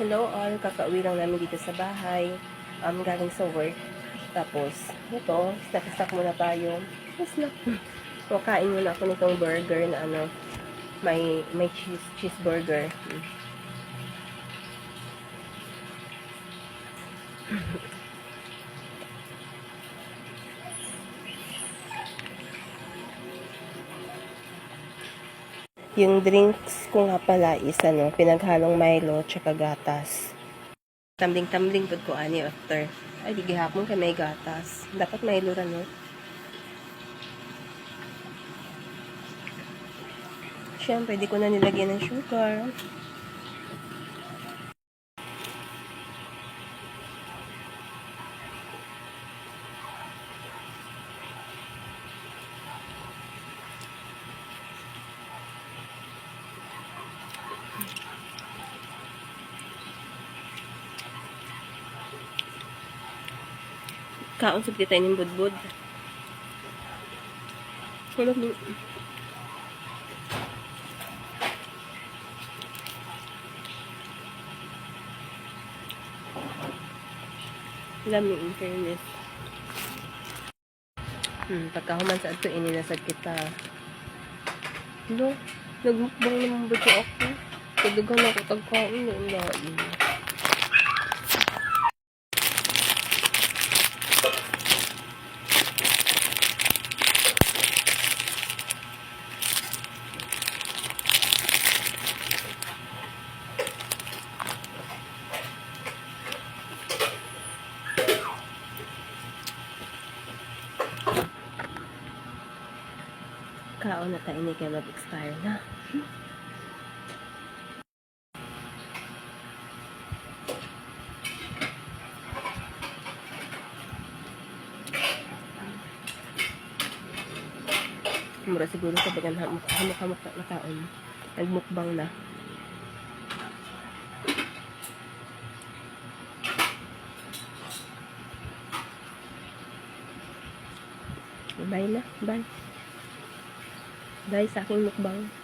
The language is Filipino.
Hello all, kakauwi lang namin dito sa bahay. Um, galing sa work. Tapos, ito, snack-snack muna tayo. Snack. So, kain muna ako nitong burger na ano, may, may cheese, cheeseburger. Yung drinks ko nga pala is ano, pinaghalong Milo tsaka gatas. Tambling-tambling pud ko ani after. Ay, di gihapon kay may gatas. Dapat Milo ra no. Siyempre, di ko na nilagyan ng sugar. Kaon sa kita ng budbud. Wala mo. Lami in fairness. Hmm, pagkahuman sa ato, ininasad kita. No, nagmukbang naman ba siya ako? Kadugan ako tagkaon na ilalim. Kaon na tayo ni kaya mag-expire na. Mura siguro sa bagan hamok-hamok na taon. Nagmukbang na. Bye na. Bye. Bye sa aking mukbang.